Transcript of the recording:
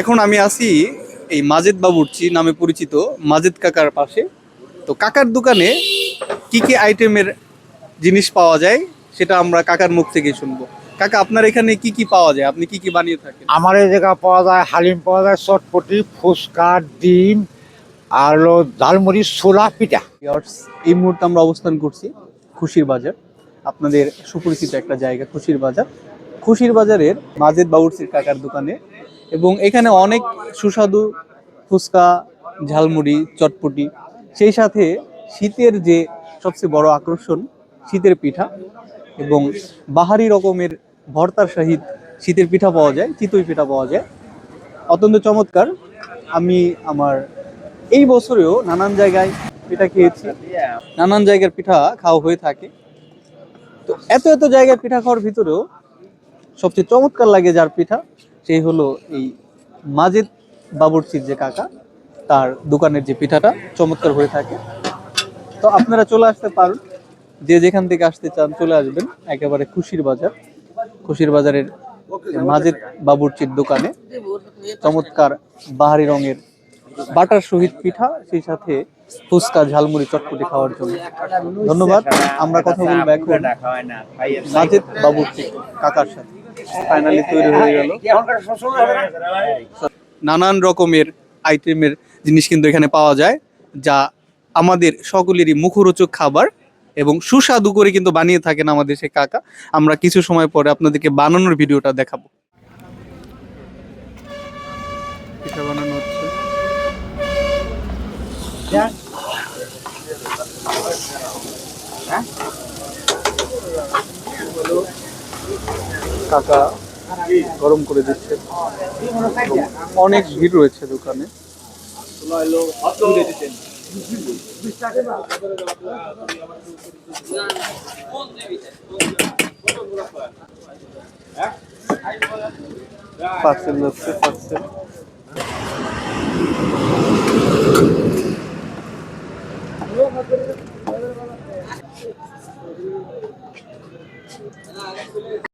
এখন আমি আছি এই মাজেদ বাবুর্চি নামে পরিচিত মাজেদ কাকার পাশে। তো কাকার দোকানে কি কি আইটেমের জিনিস পাওয়া যায় সেটা আমরা কাকার মুখ থেকে শুনব। কাকা আপনার এখানে কি কি পাওয়া যায়? আপনি কি কি বানিয়ে থাকেন? আমার এই জায়গা পাওয়া যায় হালিম পাওয়া যায় চটপটি ফুচকা ডিম আর হলো ঝালমুড়ি ছোলা পিঠা। এই মুহূর্তে আমরা অবস্থান করছি খুশির বাজার। আপনাদের সুপরিচিত একটা জায়গা খুশির বাজার। খুশির বাজারের মাজেদ বাবুরসির কাকার দোকানে এবং এখানে অনেক সুস্বাদু ফুচকা, ঝালমুড়ি, চটপটি। সেই সাথে শীতের যে সবচেয়ে বড় আকর্ষণ, শীতের পিঠা এবং বাহারি রকমের ভর্তার সহিত শীতের পিঠা পাওয়া যায়, চিতই পিঠা পাওয়া যায়। অত্যন্ত চমৎকার। আমি আমার এই বছরেও নানান জায়গায় পিঠা খেয়েছি। নানান জায়গার পিঠা খাওয়া হয়ে থাকে। তো এত এত জায়গায় পিঠা খাওয়ার ভিতরেও সবচেয়ে চমৎকার লাগে যার পিঠা সেই হলো এই মাজেদ বাবুর্চির যে কাকা তার দোকানের যে পিঠাটা চমৎকার হয়ে থাকে। তো আপনারা চলে আসতে পারেন। যে যেখান থেকে আসতে চান চলে আসবেন একেবারে খুশির বাজার। খুশির বাজারের মাজেদ বাবুর্চির দোকানে। চমৎকার বাহারি রঙের বাটার সহিত পিঠা সেই সাথে ফুচকা ঝালমুড়ি চটপটি খাওয়ার জন্য। ধন্যবাদ। আমরা কথা বলব এখন মাজেদ বাবুর্চি কাকার সাথে। ফাইনালি তৈরি হয়ে গেল। নানান রকমের আইটেমের জিনিস কিন্তু এখানে পাওয়া যায়, যা আমাদের সকলেরই মুখরোচক খাবার এবং সুস্বাদু করে কিন্তু বানিয়ে থাকেন আমাদের সে কাকা। আমরা কিছু সময় পরে আপনাদেরকে বানানোর ভিডিওটা দেখাবো। বানানো হচ্ছে। কাকা গরম করে দিচ্ছে। অনেক ভিড় রয়েছে দোকানে। পার্সেল যাচ্ছে পার্সেল